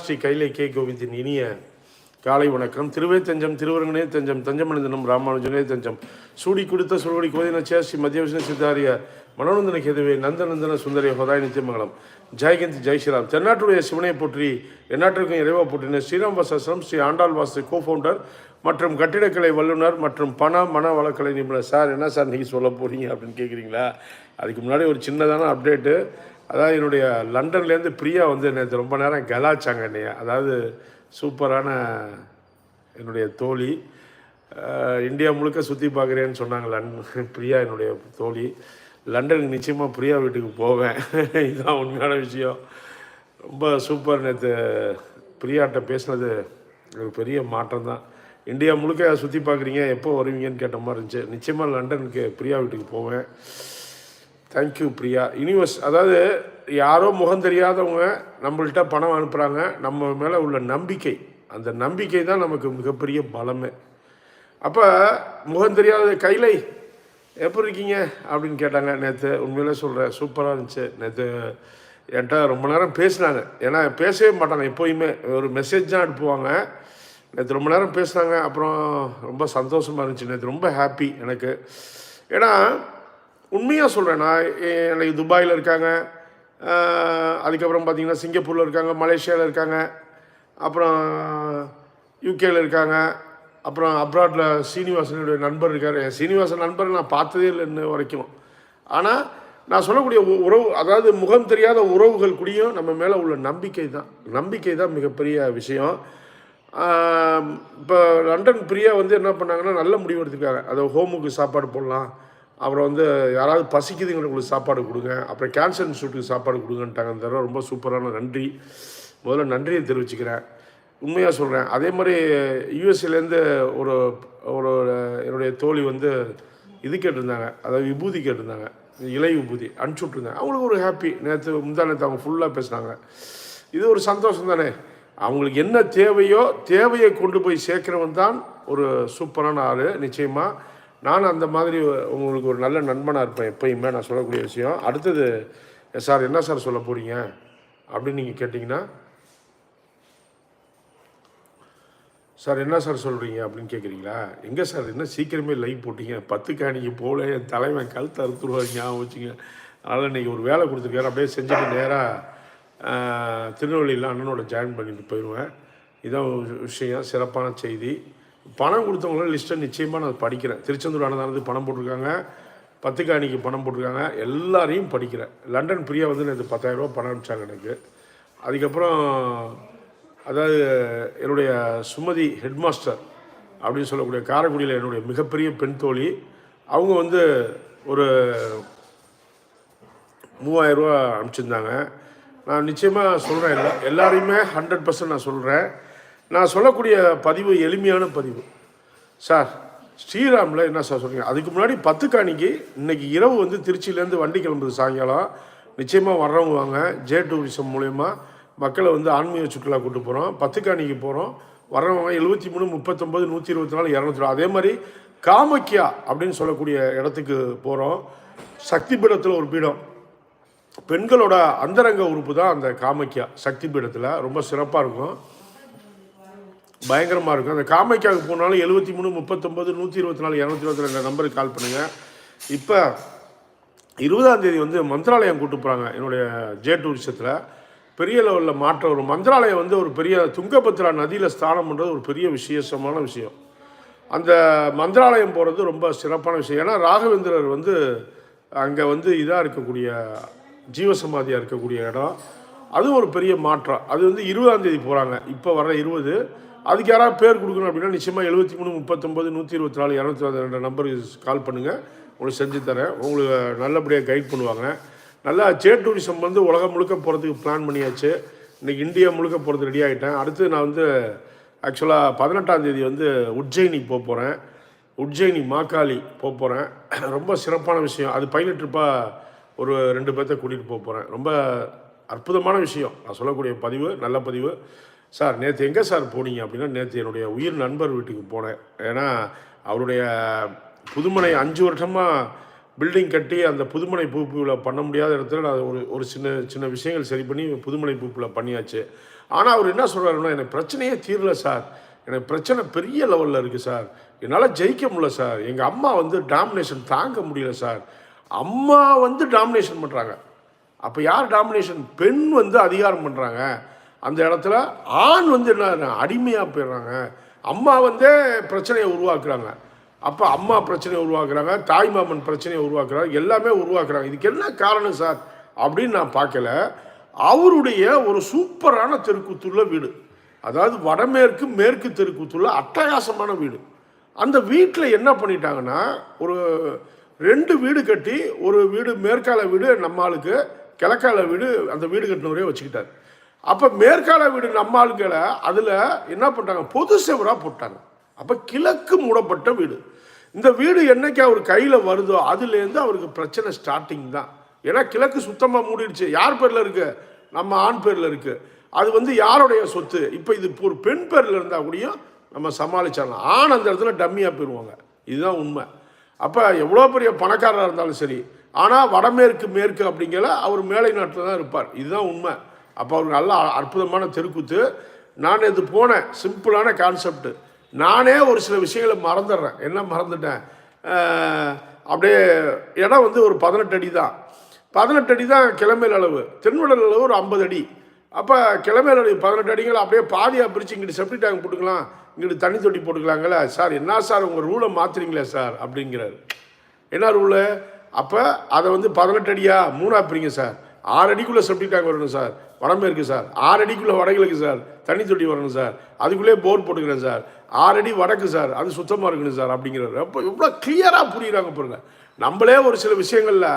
ஸ்ரீ கைலை K கோவிந்தின் இனிய காலை வணக்கம். திருவே தஞ்சம் திருவரங்கனே தஞ்சம் தஞ்சமனிதனம் ராமானுஜனே தஞ்சம். சூடி கொடுத்த சுருடி கோதினச்சே ஸ்ரீ மத்திய விஷ்ணு சித்தாரிய மனோநந்தன கேதுவே நந்தநந்தன சுந்தரிய ஹோதாய நித்தியமங்கலம். ஜெயகந்த் ஜெய் ஸ்ரீராம். தென்னாட்டுடைய சிவனை போற்றி எந்நாட்டிற்கும் இறைவா போற்றின ஸ்ரீராம் வாசாசிரம் ஸ்ரீ ஆண்டாள் வாசு கோ ஃபவுண்டர் மற்றும் கட்டிடக்கலை வல்லுநர் மற்றும் பண மன வளக்கலை நிபுணர். சார் என்ன சார் நீங்கள் சொல்ல போகிறீங்க அப்படின்னு கேட்குறீங்களா அதுக்கு முன்னாடி ஒரு சின்னதான அப்டேட்டு அதாவது என்னுடைய லண்டன்லேருந்து பிரியா வந்து நேற்று ரொம்ப நேரம் கலாச்சாங்க என்னைய. அதாவது சூப்பரான என்னுடைய தோழி. இந்தியா முழுக்க சுற்றி பார்க்குறேன்னு சொன்னாங்க லன் பிரியா என்னுடைய தோழி. லண்டனுக்கு நிச்சயமாக பிரியா வீட்டுக்கு போவேன். இதுதான் உண்மையான விஷயம். ரொம்ப சூப்பர் நேற்று பிரியாட்ட பேசினது ஒரு பெரிய மாற்றம் தான். இந்தியா முழுக்க சுற்றி பார்க்குறீங்க எப்போ வருவீங்கன்னு கேட்ட மாதிரி இருந்துச்சு. நிச்சயமாக லண்டனுக்கு பிரியா வீட்டுக்கு போவேன். தேங்க்யூ பிரியா யூனிவர்ஸ் அதாவது யாரோ முகம் தெரியாதவங்க நம்மள்கிட்ட பணம் அனுப்புகிறாங்க நம்ம மேலே உள்ள நம்பிக்கை. அந்த நம்பிக்கை தான் நமக்கு மிகப்பெரிய பலமே. அப்போ முகம் தெரியாத கைலை எப்படி இருக்கீங்க? அப்படின்னு கேட்டாங்க. நேற்று உண்மையிலே சொல்கிறேன் சூப்பராக இருந்துச்சு. நேற்று என்கிட்ட ரொம்ப நேரம் பேசினாங்க. ஏன்னா பேசவே மாட்டாங்க எப்போயுமே. ஒரு மெசேஜ் தான் அனுப்புவாங்க. நேற்று ரொம்ப நேரம் பேசினாங்க. அப்புறம் ரொம்ப சந்தோஷமாக இருந்துச்சு. நேற்று ரொம்ப ஹாப்பி எனக்கு. ஏன்னா உண்மையாக சொல்கிறேன் நான் எனக்கு துபாயில் இருக்காங்க. அதுக்கப்புறம் பார்த்தீங்கன்னா சிங்கப்பூரில் இருக்காங்க மலேசியாவில் இருக்காங்க. அப்புறம் யூகேயில் இருக்காங்க. அப்புறம் அப்ராட்டில் சீனிவாசனுடைய நண்பர் இருக்கார். என் சீனிவாசன் நண்பர் நான் பார்த்ததே இல்லை இன்ன வரைக்கும். ஆனால் நான் சொல்லக்கூடிய உ- உறவு அதாவது முகம் தெரியாத உறவுகள் கூடயும் நம்ம மேலே உள்ள நம்பிக்கை தான். நம்பிக்கை தான் மிகப்பெரிய விஷயம். இப்போ லண்டன் பிரியா வந்து என்ன பண்ணாங்கன்னா நல்ல முடிவு எடுத்துருக்காங்க. அதை ஹோமுக்கு சாப்பாடு போடலாம். அப்புறம் வந்து யாராவது பசிக்குதுங்களுக்கு சாப்பாடு கொடுங்க. அப்புறம் கேன்சர் இன்ஸ்டியூட்டுக்கு சாப்பாடு கொடுங்கன்ட்டாங்க அந்த தடவை. ரொம்ப சூப்பரான நன்றி. முதல்ல நன்றியை தெரிவிச்சுக்கிறேன். உண்மையாக சொல்கிறேன் அதே மாதிரி யூஎஸ்ஏலேருந்து ஒரு ஒரு என்னுடைய தோழி வந்து இது கேட்டிருந்தாங்க. அதாவது விபூதி கேட்டிருந்தாங்க. இலை விபூதி அனுப்பிச்சி விட்ருந்தாங்க அவங்களுக்கு ஒரு ஹாப்பி நேற்று முந்தா நேற்று அவங்க ஃபுல்லாக பேசுனாங்க. இது ஒரு சந்தோஷம் தானே? அவங்களுக்கு என்ன தேவையோ தேவையை கொண்டு போய் சேர்க்கிறவன் தான் ஒரு சூப்பரான ஆள். நிச்சயமாக நான் அந்த மாதிரி உங்களுக்கு ஒரு நல்ல நண்பனாக இருப்பேன் எப்பயுமே நான் சொல்லக்கூடிய விஷயம். அடுத்தது சார் என்ன சார் சொல்ல போகிறீங்க அப்படின்னு நீங்கள் கேட்டிங்கன்னா சார் என்ன சார் சொல்கிறீங்க அப்படின்னு கேட்குறீங்களா எங்கே சார் என்ன சீக்கிரமே லைவ் போட்டீங்க. பத்து காணிக்கு போல என் தலைவன் கழுத்தை அறுத்துருவாரு ஞாபகம் வச்சுங்க. அதனால் இன்றைக்கி ஒரு வேலை கொடுத்துருக்காரு. அப்படியே செஞ்சுட்டு நேராக திருநெல்வேலியில் அண்ணனோட ஜாயின் பண்ணிட்டு போயிடுவேன் இதான் விஷயம் சிறப்பான செய்தி. பணம் கொடுத்தவங்கள லிஸ்ட்டை நிச்சயமாக நான் படிக்கிறேன். திருச்செந்தூர் அன்னதானத்துக்கு பணம் போட்டிருக்காங்க. பத்துக்காணிக்கு பணம் போட்டிருக்காங்க. எல்லாரையும் படிக்கிறேன். லண்டன் பிரியா வந்து நேற்று பத்தாயிரரூபா பணம் அனுப்பிச்சாங்க எனக்கு. அதுக்கப்புறம் அதாவது என்னுடைய சுமதி ஹெட்மாஸ்டர் அப்படின்னு சொல்லக்கூடிய காரைக்குடியில் என்னுடைய மிகப்பெரிய பெண் தோழி. அவங்க வந்து ஒரு மூவாயிரம் ரூபா அனுப்பிச்சிருந்தாங்க. நான் நிச்சயமாக சொல்கிறேன் எல்லா எல்லாரையுமே ஹண்ட்ரட் பர்சன்ட் நான் சொல்கிறேன் நான் சொல்லக்கூடிய பதிவு எளிமையான பதிவு. சார் ஸ்ரீராமில் என்ன சார் சொல்கிறீங்க அதுக்கு முன்னாடி பத்து காணிக்கு இன்னைக்கு இரவு வந்து திருச்சியிலேருந்து வண்டி கிளம்புது சாயங்காலம். நிச்சயமாக வர்றவங்க வாங்க. ஜே டூரிசம் மூலயமா மக்களை வந்து ஆன்மீக சுற்றுலா கூட்டு போகிறோம் பத்து காணிக்கு போகிறோம் வர்றவங்க எழுபத்தி மூணு முப்பத்தொம்பது நூற்றி இருபத்தி நாலு இரநூத்தி அதே மாதிரி காமக்கியா அப்படின்னு சொல்லக்கூடிய இடத்துக்கு போகிறோம் சக்தி பீடத்தில் ஒரு பீடம். பெண்களோட அந்தரங்க உறுப்பு தான் அந்த காமக்கியா சக்தி பீடத்தில் ரொம்ப சிறப்பாக இருக்கும். பயங்கரமாக இருக்கும். அந்த காமைக்காக போனாலும் எழுபத்தி மூணு முப்பத்தொம்பது நூற்றி இருபத்தி நாலு இரநூத்தி இருபத்தி ரெண்டு நம்பருக்கு கால் பண்ணுங்கள் இப்போ இருபதாம் தேதி வந்து மந்திராலயம் கூட்டு போகிறாங்க என்னுடைய ஜே டூரிசத்தில். பெரிய லெவலில் மாற்றம் ஒரு மந்திராலயம் வந்து ஒரு பெரிய துங்கபத்ரா நதியில் ஸ்தானம் பண்ணுறது ஒரு பெரிய விசேஷமான விஷயம். அந்த மந்திராலயம் போகிறது ரொம்ப சிறப்பான விஷயம். ஏன்னா ராகவேந்திரர் வந்து அங்கே வந்து இதாக இருக்கக்கூடிய ஜீவசமாதியாக இருக்கக்கூடிய இடம். அதுவும் ஒரு பெரிய மாற்றம். அது வந்து இருபதாம் தேதி போகிறாங்க இப்போ வர இருபது அதுக்கு யாராவது பேர் கொடுக்கணும் அப்படின்னா நிச்சயமாக எழுபத்தி மூணு முப்பத்தொம்பது நூற்றி இருபத்தி நாலு இரநூத்தி ரெண்டு நம்பருக்கு கால் பண்ணுங்கள் உங்களுக்கு செஞ்சு தரேன். உங்களுக்கு நல்லபடியாக கைட் பண்ணுவாங்க. நல்லா ஜே டூரிசம் வந்து உலகம் முழுக்க போகிறதுக்கு பிளான் பண்ணியாச்சு. இன்றைக்கி இந்தியா முழுக்க போகிறது ரெடி ஆகிட்டேன் அடுத்து நான் வந்து ஆக்சுவலாக பதினெட்டாம் தேதி வந்து உஜ்ஜயினி போக போகிறேன் உஜ்ஜயினி மாக்காளி போக போகிறேன் ரொம்ப சிறப்பான விஷயம். அது பைலட் ட்ரிப்பாக ஒரு ரெண்டு பேர்த்த கூட்டிகிட்டு போக போகிறேன் ரொம்ப அற்புதமான விஷயம். நான் சொல்லக்கூடிய பதிவு நல்ல பதிவு. சார் நேற்று எங்கே சார் போனீங்க அப்படின்னா நேற்று என்னுடைய உயிர் நண்பர் வீட்டுக்கு போனேன். ஏன்னா அவருடைய புதுமனை அஞ்சு வருஷமாக பில்டிங் கட்டி அந்த புதுமனை பூப்பில் பண்ண முடியாத இடத்துல நான் ஒரு ஒரு சின்ன சின்ன விஷயங்கள் சரி பண்ணி புதுமனை பூப்பில் பண்ணியாச்சு. ஆனால் அவர் என்ன சொல்கிறாருன்னா எனக்கு பிரச்சனையே தீரல சார். எனக்கு பிரச்சனை பெரிய லெவலில் இருக்குது சார். என்னால் ஜெயிக்க முடியல சார். எங்கள் அம்மா வந்து டாமினேஷன் தாங்க முடியல சார். அம்மா வந்து டாமினேஷன் பண்ணுறாங்க அப்போ யார் டாமினேஷன்? பெண் வந்து அதிகாரம் பண்ணுறாங்க அந்த இடத்துல ஆண் வந்து என்ன அடிமையாக போயிடுறாங்க. அம்மா வந்து பிரச்சனையை உருவாக்குறாங்க. அப்போ அம்மா பிரச்சனையை உருவாக்குறாங்க தாய் மாமன் பிரச்சனையை உருவாக்குறாங்க எல்லாமே உருவாக்குறாங்க. இதுக்கு என்ன காரணம் சார் அப்படின்னு நான் பார்க்கல. அவருடைய ஒரு சூப்பரான தெருக்கூத்துள்ள வீடு. அதாவது வடமேற்கு மேற்கு தெருக்கூத்துள்ள அட்டகாசமான வீடு. அந்த வீட்டில் என்ன பண்ணிட்டாங்கன்னா ஒரு ரெண்டு வீடு கட்டி ஒரு வீடு மேற்கால வீடு நம்ம ஆளுக்கு கிழக்கால வீடு அந்த வீடு கட்டினவரே வச்சுக்கிட்டார். அப்போ மேற்கால வீடு நம்ம ஆளுக்களை அதில் என்ன பண்ணிட்டாங்க? பொது செவராக போட்டாங்க. அப்போ கிழக்கு மூடப்பட்ட வீடு. இந்த வீடு என்னைக்கு அவர் கையில் வருதோ அதுலேருந்து அவருக்கு பிரச்சனை ஸ்டார்டிங் தான். ஏன்னா கிழக்கு சுத்தமாக மூடிடுச்சு. யார் பேரில் இருக்கு? நம்ம ஆண் பேரில் இருக்கு. அது வந்து யாருடைய சொத்து? இப்போ இது ஒரு பெண் பேரில் இருந்தால் கூடயும் நம்ம சமாளிச்சிடலாம். ஆண் அந்த இடத்துல டம்மியாக போயிடுவாங்க இதுதான் உண்மை. அப்போ எவ்வளோ பெரிய பணக்காரராக இருந்தாலும் சரி. ஆனால் வடமேற்கு மேற்கு அப்படிங்கிற அவர் மேலை நாட்டில் தான் இருப்பார். இதுதான் உண்மை. அப்போ அவருக்கு நல்ல அற்புதமான தெருக்கூத்து. நான் இது போனேன் சிம்பிளான கான்செப்ட். நானே ஒரு சில விஷயங்களை மறந்துடுறேன். என்ன மறந்துட்டேன்? அப்படியே இடம் வந்து ஒரு பதினெட்டு அடி தான். பதினெட்டு அடி தான் கிளம்பேல் அளவு. தென்வடல் அளவு ஒரு ஐம்பது அடி. அப்போ கிளம்பேல் அளவு பதினெட்டு அடிங்களை அப்படியே பாதியாக பிரித்து இங்கிட்டு செப்டி டேங்க் போட்டுக்கலாம். இங்கிட்டு தண்ணி தொட்டி போட்டுக்கலாங்களே. சார் என்ன சார் உங்கள் ரூலை மாற்றுறீங்களே சார்? அப்படிங்கிறாரு. என்ன ரூலு? அப்போ அதை வந்து பதினெட்டு அடியா? மூணா பிரிங்க சார். ஆறு அடிக்குள்ளே செப்டி டேங்க் வரணும் சார் வடமேற்கு சார் ஆறு அடிக்குள்ளே வடகிழக்கு சார் தண்ணி தொட்டி வரணும் சார் அதுக்குள்ளே போர் போட்டுக்கிறேன் சார் ஆறு அடி வடக்கு சார் அது சுத்தமாக இருக்கணும் சார் அப்படிங்கிறாரு. அப்போ இவ்வளோ கிளியராக புரியுறாங்க பாருங்க. நம்மளே ஒரு சில விஷயங்களில்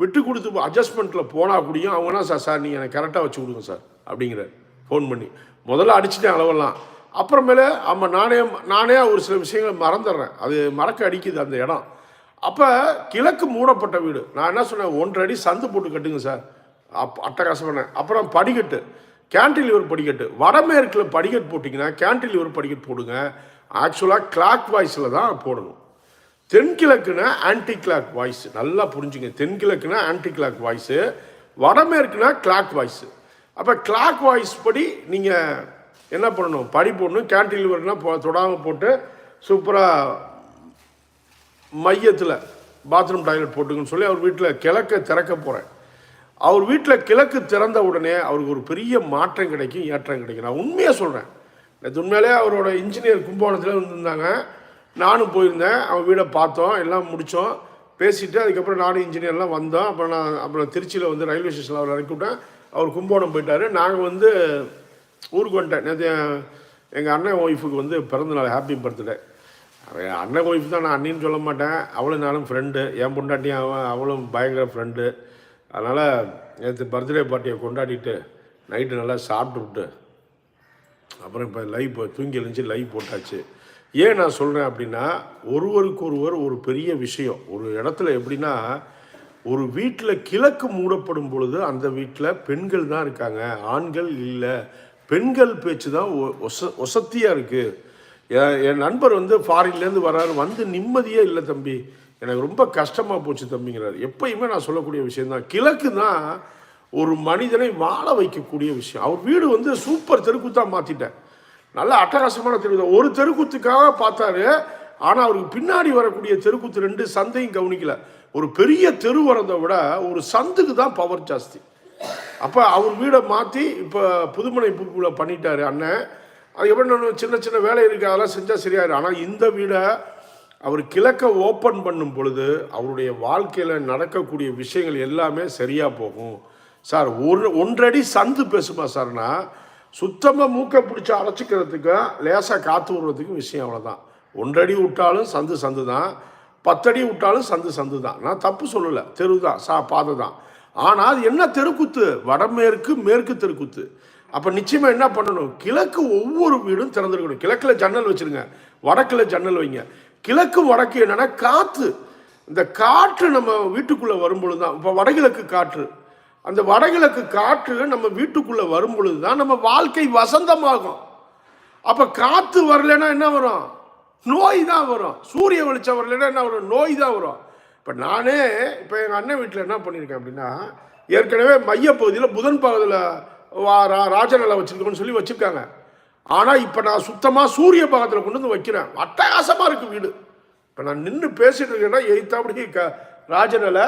விட்டு கொடுத்து அட்ஜஸ்ட்மெண்ட்டில் போனால் புரியும் அவங்க தான் சார் சார் நீங்கள் எனக்கு கரெக்டாக வச்சு கொடுங்க சார் அப்படிங்கிறார். ஃபோன் பண்ணி. முதல்ல அடிச்சிட்டேன் அளவெல்லாம். அப்புறமேலே ஆமாம் நானே நானே ஒரு சில விஷயங்களை மறந்துடுறேன். அது மறக்க அடிக்குது அந்த இடம். அப்போ கிழக்கு மூடப்பட்ட வீடு. நான் என்ன சொன்னேன்? ஒன்றரை அடி சந்து போட்டு கட்டுங்க சார். அப் அட்டகாசம் அப்புறம் படிக்கட்டு. கேன்டிலிவர் படிக்கட்டு. வடமேற்கில் படிக்கட்டு போட்டிங்கன்னா கேன்டிலிவர் படிக்கட்டு போடுங்க. ஆக்சுவலாக கிளாக் வாய்ஸில் தான் போடணும். தென்கிழக்குனா ஆன்டி கிளாக் வாய்ஸ் நல்லா புரிஞ்சுங்க. தென்கிழக்குனா ஆன்டி கிளாக் வாய்ஸு வடமேற்குனா கிளாக் வாய்ஸு அப்போ கிளாக் வாய்ஸ் படி நீங்கள் என்ன பண்ணணும்? படி போடணும் கேன்டிலிவர்னால் போ தொடாமல் போட்டு சூப்பராக மையத்தில் பாத்ரூம் டாய்லெட் போட்டுங்கன்னு சொல்லி அவர் வீட்டில் கிழக்க திறக்க போகிறேன் அவர் வீட்டில் கிழக்கு திறந்த உடனே அவருக்கு ஒரு பெரிய மாற்றம் கிடைக்கும் ஏற்றம் கிடைக்கும். நான் உண்மையாக சொல்கிறேன் நேற்று உண்மையிலே அவரோட இன்ஜினியர் கும்பகோணத்தில் வந்திருந்தாங்க நானும் போயிருந்தேன். அவன் வீடை பார்த்தோம். எல்லாம் முடித்தோம் பேசிவிட்டு அதுக்கப்புறம் நானும் இன்ஜினியர்லாம் வந்தோம். அப்புறம் நான் அப்புறம் திருச்சியில் வந்து ரயில்வே ஸ்டேஷனில் அவர் அனுப்பிவிட்டேன் அவர் கும்பகோணம் போயிட்டார். நாங்கள் வந்து ஊருக்கு வந்துட்டேன். நேற்று எங்கள் அண்ணன் ஒய்ஃபுக்கு வந்து பிறந்தநாள் ஹாப்பி பர்த்டே அண்ணன் ஒய்ஃப் தான் நான் அண்ணின்னு சொல்ல மாட்டேன். அவளும் நானும் ஃப்ரெண்டு என் பொண்டாட்டியும் அவன் அவளும் பயங்கர ஃப்ரெண்டு அதனால் நேற்று பர்த்டே பார்ட்டியை கொண்டாடிட்டு நைட்டு நல்லா சாப்பிட்டு விட்டு அப்புறம் இப்போ லைவ் போ தூங்கி எழுந்துச்சு லைவ் போட்டாச்சு. ஏன் நான் சொல்கிறேன் அப்படின்னா ஒருவருக்கு ஒருவர் ஒரு பெரிய விஷயம். ஒரு இடத்துல எப்படின்னா ஒரு வீட்டில் கிழக்கு மூடப்படும் பொழுது அந்த வீட்டில் பெண்கள் தான் இருக்காங்க. ஆண்கள் இல்லை. பெண்கள் பேச்சு தான் ஒ- ஒச ஒசத்தியாக இருக்குது என் என் நண்பர் வந்து ஃபாரின்லேருந்து வர்றாரு வந்து நிம்மதியே இல்லை தம்பி. எனக்கு ரொம்ப கஷ்டமாக போச்சு தம்பிங்கிறார். எப்பயுமே நான் சொல்லக்கூடிய விஷயந்தான் கிழக்கு தான் ஒரு மனிதனை வாழ வைக்கக்கூடிய விஷயம். அவர் வீடு வந்து சூப்பர் தெருக்கூத்தாக மாற்றிட்டேன் நல்ல அட்டகாசமான தெரு ஒரு தெருக்கூத்துக்காக பார்த்தாரு. ஆனால் அவருக்கு பின்னாடி வரக்கூடிய தெருக்கூத்து ரெண்டு சந்தையும் கவனிக்கல. ஒரு பெரிய தெரு வரதை விட ஒரு சந்துக்கு தான் பவர் ஜாஸ்தி. அப்போ அவர் வீடை மாற்றி இப்போ புதுமனை புதுக்குள்ள பண்ணிட்டாரு அண்ணன். அது எப்படி சின்ன சின்ன வேலை இருக்குது அதெல்லாம் செஞ்சால் சரியாயிடும் ஆனால் இந்த வீடை அவர் கிழக்க ஓப்பன் பண்ணும் பொழுது அவருடைய வாழ்க்கையில் நடக்கக்கூடிய விஷயங்கள் எல்லாமே சரியாக போகும். சார் ஒரு ஒன்றடி சந்து பேசுமா சார்னா சுத்தமாக மூக்கை பிடிச்சி அடைச்சிக்கிறதுக்கும் லேசாக காற்று விடுறதுக்கும் விஷயம் அவ்வளோதான் ஒன்றடி விட்டாலும் சந்து சந்து தான் பத்தடி விட்டாலும் சந்து சந்து தான் நான் தப்பு சொல்லலை. தெரு தான் சா பாதை தான் ஆனால் அது என்ன தெருக்குத்து? வடமேற்கு மேற்கு தெருக்குத்து. அப்போ நிச்சயமாக என்ன பண்ணணும்? கிழக்கு ஒவ்வொரு வீடும் திறந்துருக்கணும். கிழக்கில் ஜன்னல் வச்சுருங்க. வடக்கில் ஜன்னல் வைங்க. கிழக்கு வடக்கு என்னென்னா காற்று இந்த காற்று நம்ம வீட்டுக்குள்ளே வரும்பொழுது தான் இப்போ வடகிழக்கு காற்று. அந்த வடகிழக்கு காற்று நம்ம வீட்டுக்குள்ளே வரும்பொழுது தான் நம்ம வாழ்க்கை வசந்தமாகும். அப்போ காற்று வரலைன்னா என்ன வரும்? நோய் தான் வரும். சூரிய வெளிச்சம் வரலைன்னா என்ன வரும்? நோய் தான் வரும். இப்போ நானே இப்போ எங்கள் அண்ணன் வீட்டில் என்ன பண்ணியிருக்கேன் அப்படின்னா ஏற்கனவே மையப்பகுதியில் புதன் பகுதியில் ராஜநிலை வச்சுருக்கோம்னு சொல்லி வச்சுருக்காங்க. ஆனால் இப்போ நான் சுத்தமாக சூரிய பாகத்தில் கொண்டு வந்து வைக்கிறேன். அட்டகாசமாக இருக்குது வீடு. இப்போ நான் நின்று பேசிட்டு இருக்கேன்னா எய்த்தாப்படி க ராஜநிலை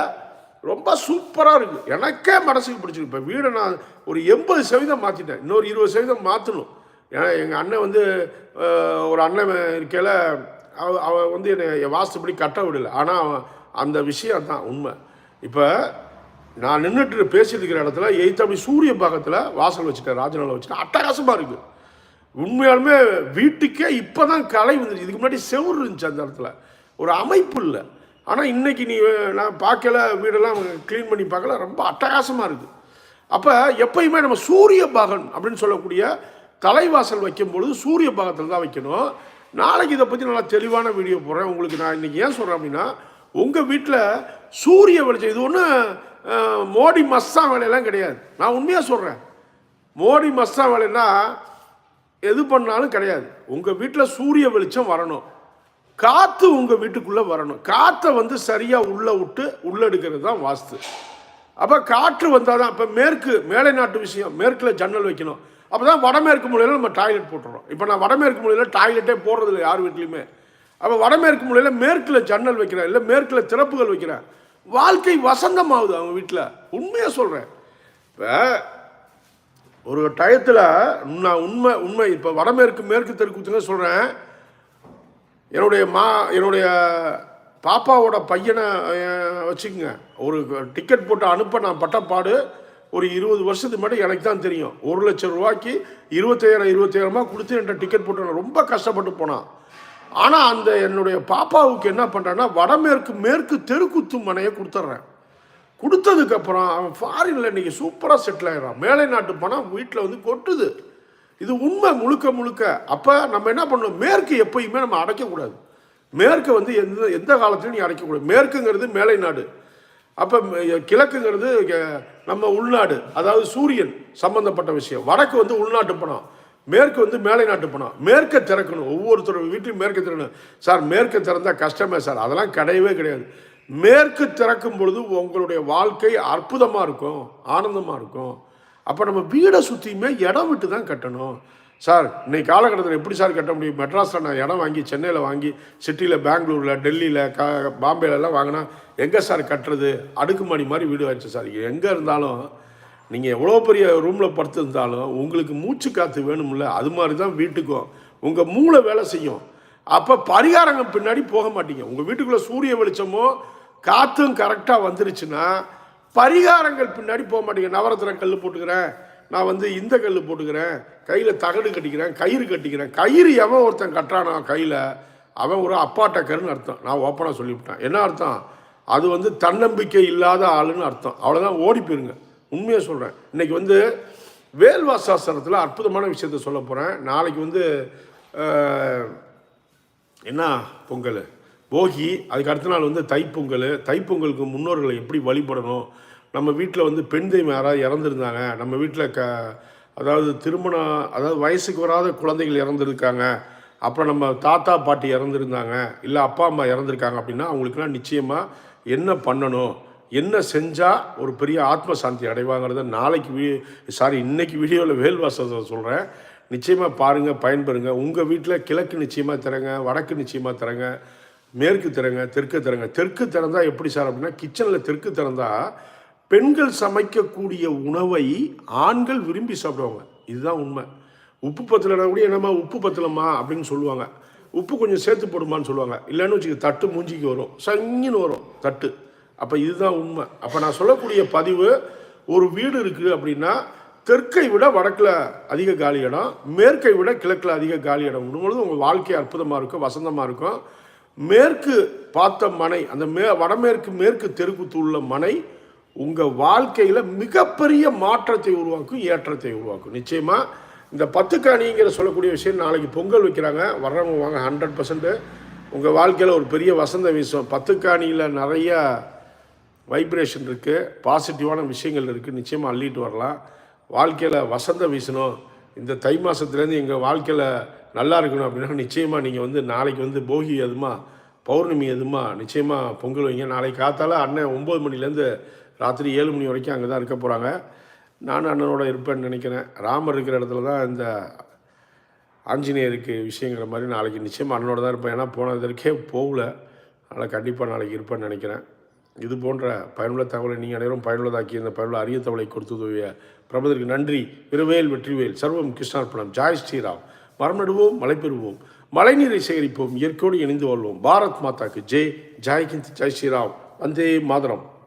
ரொம்ப சூப்பராக இருக்குது எனக்கே மனசுக்கு பிடிச்சிருக்கு. இப்போ வீடை நான் ஒரு எண்பது சதவீதம் மாற்றிட்டேன் இன்னொரு இருபது சதவீதம் மாற்றணும் ஏன்னா எங்கள் அண்ணன் வந்து ஒரு அண்ணன் இருக்கையில் அவ அவ வந்து என்னை என் வாஸ்துப்படி கட்ட விடலை. ஆனால் அவன் அந்த விஷயம் தான் உண்மை. இப்போ நான் நின்றுட்டு பேசிட்டு இருக்கிற இடத்துல எய்த்தாப்படி சூரிய பாகத்தில் வாசல் வச்சுட்டேன் ராஜநிலை வச்சுட்டேன். அட்டகாசமாக இருக்குது உண்மையாலுமே வீட்டுக்கே இப்போ தான் கலை வந்துருச்சு. இதுக்கு முன்னாடி செவ்வறு இருந்துச்சு அந்த இடத்துல. ஒரு அமைப்பு இல்லை. ஆனால் இன்றைக்கி நீ நான் பார்க்கல வீடெல்லாம் க்ளீன் பண்ணி பார்க்கல ரொம்ப அட்டகாசமாக இருக்குது அப்போ எப்பயுமே நம்ம சூரிய பாகன் அப்படின்னு சொல்லக்கூடிய தலைவாசல் வைக்கும் பொழுது சூரிய பாகத்தில் தான் வைக்கணும். நாளைக்கு இதை பற்றி நல்லா தெளிவான வீடியோ போடுறேன். உங்களுக்கு நான் இன்றைக்கி ஏன் சொல்கிறேன் அப்படின்னா உங்கள் வீட்டில் சூரிய வெளிச்சம் இது ஒன்று மோடி மஸ்ஸா வேலையெல்லாம் கிடையாது. நான் உண்மையாக சொல்கிறேன் மோடி மஸ்ஸா வேலைன்னா எது பண்ணாலும் கிடையாது. உங்கள் வீட்டில் சூரிய வெளிச்சம் வரணும். காற்று உங்கள் வீட்டுக்குள்ளே வரணும். காற்றை வந்து சரியாக உள்ளே விட்டு உள்ளே எடுக்கிறது தான் வாஸ்து. அப்போ காற்று வந்தால் தான் இப்போ மேற்கு மேலை நாட்டு விஷயம் மேற்கில் ஜன்னல் வைக்கணும். அப்போ தான் வடமேற்கு மூலையில் நம்ம டாய்லெட் போட்டுறோம். இப்போ நான் வடமேற்கு மூலையில் டாய்லெட்டே போடுறதில்ல யார் வீட்லையுமே. அப்போ வடமேற்கு மூலையில் மேற்கில் ஜன்னல் வைக்கிறேன் இல்லை மேற்கில் திறப்புகள் வைக்கிறேன். வாழ்க்கை வசந்தமாகுது அவங்க வீட்டில் உண்மையாக சொல்கிறேன் இப்போ ஒரு டயத்தில் நான் உண்மை உண்மை இப்போ வடமேற்கு மேற்கு தெற்குத்துங்க சொல்கிறேன் என்னுடைய மா என்னுடைய பாப்பாவோட பையனை வச்சுக்கோங்க. ஒரு டிக்கெட் போட்டு அனுப்ப நான் பட்டப்பாடு ஒரு இருபது வருஷத்துக்கு முன்னாடி எனக்கு தான் தெரியும். ஒரு லட்சம் ரூபாய்க்கு இருபத்தாயிரம் இருபத்தாயிரமா கொடுத்து என்கிட்ட டிக்கெட் போட்டு ரொம்ப கஷ்டப்பட்டு போனான். ஆனால் அந்த என்னுடைய பாப்பாவுக்கு என்ன பண்ணுறேன்னா வடமேற்கு மேற்கு தெருக்குத்து மனையை கொடுத்துட்றேன். கொடுத்ததுக்கப்புறம் அவன் ஃபாரினில் இன்றைக்கி சூப்பராக செட்டில் ஆகிறான் மேலை நாட்டு பணம் வீட்டில் வந்து கொட்டுது. இது உண்மை முழுக்க முழுக்க. அப்போ நம்ம என்ன பண்ணணும்? மேற்கு எப்பயுமே நம்ம அடைக்கக்கூடாது. மேற்கை வந்து எந்த எந்த காலத்துலையும் நீ அடைக்கக்கூடாது. மேற்குங்கிறது மேலை நாடு. அப்போ கிழக்குங்கிறது நம்ம உள்நாடு. அதாவது சூரியன் சம்மந்தப்பட்ட விஷயம். வடக்கு வந்து உள்நாட்டு பணம். மேற்கு வந்து மேலை நாட்டு பணம் மேற்கை திறக்கணும் ஒவ்வொருத்தரோட வீட்லையும் மேற்கை திறக்கணும். சார் மேற்கை திறந்தால் கஷ்டமே சார் அதெல்லாம் கிடையவே கிடையாது. மேற்கு திறக்கும் பொழுது உங்களுடைய வாழ்க்கை அற்புதமாக இருக்கும் ஆனந்தமாக இருக்கும். அப்போ நம்ம வீடை சுற்றியுமே இடம் விட்டு தான் கட்டணும். சார் இன்னைக்கு காலகட்டத்தில் எப்படி சார் கட்ட முடியும்? மெட்ராஸில் நான் இடம் வாங்கி சென்னையில் வாங்கி சிட்டியில் பெங்களூரில் டெல்லியில் க பாம்பேலலாம் வாங்கினா எங்கே சார் கட்டுறது? அடுக்குமாடி மாதிரி வீடு ஆச்சு சார். எங்கே இருந்தாலும் நீங்கள் எவ்வளோ பெரிய ரூமில் படுத்திருந்தாலும் உங்களுக்கு மூச்சு காற்று வேணும்ல அது மாதிரி தான் வீட்டுக்கும். உங்கள் மூளை வேலை செய்யும். அப்போ பரிகாரங்கள் பின்னாடி போக மாட்டீங்க. உங்கள் வீட்டுக்குள்ளே சூரிய வெளிச்சமோ காற்றும் கரெக்டாக வந்துருச்சுன்னா பரிகாரங்கள் பின்னாடி போக மாட்டீங்க. நவரத்தின கல் போட்டுக்கிறேன். நான் வந்து இந்த கல் போட்டுக்கிறேன். கையில் தகடு கட்டிக்கிறேன் கயிறு கட்டிக்கிறேன். கயிறு எவன் ஒருத்தன் கட்டுறானா கையில் அவன் ஒரு அப்பாட்டக்கருன்னு அர்த்தம். நான் ஓப்பனாக சொல்லிவிட்டேன். என்ன அர்த்தம்? அது வந்து தன்னம்பிக்கை இல்லாத ஆளுன்னு அர்த்தம். அவ்வளோதான் ஓடி போயிருங்க. உண்மையாக சொல்கிறேன் இன்னைக்கு வந்து வேல்வா சாஸ்திரத்தில் அற்புதமான விஷயத்த சொல்ல போகிறேன் நாளைக்கு வந்து என்ன பொங்கல்? போகி அதுக்கு அடுத்த நாள் வந்து தைப்பொங்கல். தைப்பொங்கலுக்கு முன்னோர்களை எப்படி வழிபடணும்? நம்ம வீட்டில் வந்து பெண் தெய்வம் யாராவது இறந்துருந்தாங்க. நம்ம வீட்டில் க அதாவது திருமணம் அதாவது வயசுக்கு வராத குழந்தைகள் இறந்துருக்காங்க. அப்புறம் நம்ம தாத்தா பாட்டி இறந்துருந்தாங்க. இல்லை அப்பா அம்மா இறந்துருக்காங்க அப்படின்னா அவங்களுக்குலாம் நிச்சயமாக என்ன பண்ணணும்? என்ன செஞ்சால் ஒரு பெரிய ஆத்ம சாந்தி அடைவாங்கிறத நாளைக்கு வீ சாரி இன்றைக்கி வீடியோவில் வேல்வாசத்தை சொல்கிறேன் நிச்சயமாக பாருங்கள் பயன்பெறுங்க. உங்கள் வீட்டில் கிழக்கு நிச்சயமாக தரங்க வடக்கு நிச்சயமாக தரங்க மேற்கு திறங்க தெற்கு திறங்க. தெற்கு திறந்தால் எப்படி சார் அப்படின்னா கிச்சனில் தெற்கு திறந்தால் பெண்கள் சமைக்கக்கூடிய உணவை ஆண்கள் விரும்பி சாப்பிடுவாங்க. இதுதான் உண்மை. உப்பு பத்தலைனா கூட என்னம்மா உப்பு பத்தலம்மா அப்படின்னு சொல்லுவாங்க. உப்பு கொஞ்சம் சேர்த்து போடுமான்னு சொல்லுவாங்க. இல்லைன்னு வச்சுக்க தட்டு மூஞ்சிக்கு வரும். சங்கின்னு வரும் தட்டு. அப்போ இதுதான் உண்மை. அப்போ நான் சொல்லக்கூடிய பதிவு ஒரு வீடு இருக்குது அப்படின்னா தெற்கை விட வடக்கில் அதிக காலி இடம் மேற்கை விட கிழக்கில் அதிக காலி இடம். விடும்பொழுது உங்கள் வாழ்க்கை அற்புதமாக இருக்கும் வசந்தமாக இருக்கும். மேற்கு பார்த்த மனை அந்த மே வடமேற்கு மேற்கு தெருக்குத்து உள்ள மனை உங்கள் வாழ்க்கையில் மிகப்பெரிய மாற்றத்தை உருவாக்கும் ஏற்றத்தை உருவாக்கும். நிச்சயமாக இந்த பத்துக்காணிங்கிற சொல்லக்கூடிய விஷயம் நாளைக்கு பொங்கல் வைக்கிறாங்க. வர்றவங்க வாங்க ஹண்ட்ரட் பர்சன்ட்டு உங்கள் வாழ்க்கையில் ஒரு பெரிய வசந்த வீசும். பத்துக்காணியில் நிறைய வைப்ரேஷன் இருக்குது பாசிட்டிவான விஷயங்கள் இருக்குது நிச்சயமாக அள்ளிட்டு வரலாம். வாழ்க்கையில் வசந்த வீசணும். இந்த தை மாதத்துலேருந்து எங்கள் வாழ்க்கையில் நல்லா இருக்கணும் அப்படின்னா நிச்சயமாக நீங்கள் வந்து நாளைக்கு வந்து போகி எதுமா பௌர்ணமி எதுமா நிச்சயமாக பொங்கல் வைங்க. நாளைக்கு காத்தால அண்ணன் ஒம்பது மணிலேருந்து ராத்திரி ஏழு மணி வரைக்கும் அங்கே தான் இருக்க போகிறாங்க நானும் அண்ணனோட இருப்பேன்னு நினைக்கிறேன். ராமர் இருக்கிற இடத்துல தான் இந்த ஆஞ்சநேயருக்கு விஷயங்கிற மாதிரி நாளைக்கு நிச்சயமாக அண்ணனோட தான் இருப்பேன். ஏன்னா போனதற்கே போகல. அதனால் கண்டிப்பாக நாளைக்கு இருப்பேன்னு நினைக்கிறேன். இது போன்ற பயனுள்ள தகவலை நீங்கள் அனைவரும் பயனுள்ளதாக்கி இந்த பயனுள்ள அரிய தகவலை கொடுத்து உதவிய பிரபதற்கு நன்றி விரவேல் வெற்றிவேல் சர்வம் கிருஷ்ணார்ப்பணம் ஜாய் ஸ்ரீராம். மரம் நடுவோம் மழை பெறுவோம் மழைநீரை சேகரிப்போம் இயற்கையோடு இணைந்து வாழ்வோம். பாரத் மாதாக்கு ஜெய். ஜாய் ஜெய் ஸ்ரீராம். வந்தே மாதரம்.